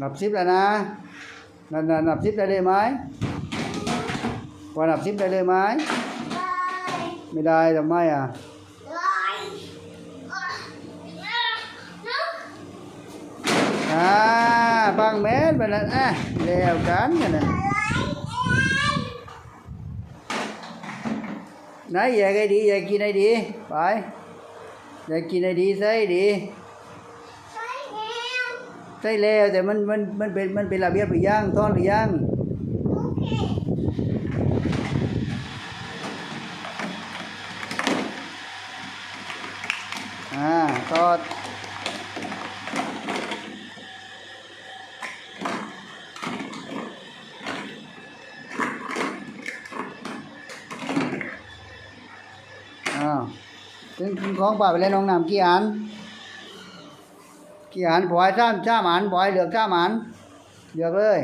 นับสิบแล้วนะนับนับนับสิบได้เลยไหมพอนับสิบได้เลยไหมไม่ได้ทำไมอะอ่าบางเม็ดไปแล้วอะแล้วกันกันนะไหนอยากให้ดีอยากกินให้ดีไปอยากกินให้ดีใส่ดี ใช่แล้วแต่มันมันมันเป็นมันเป็นระเบียบหรือยังต้อนหรือยังอ่าตอดอ้าวถึงของป่าไปแล้วน้องน้ำกี่อัน กี่อันบ่อยสามสามอันบ่อยเหลือกสามอันเหลือกเลย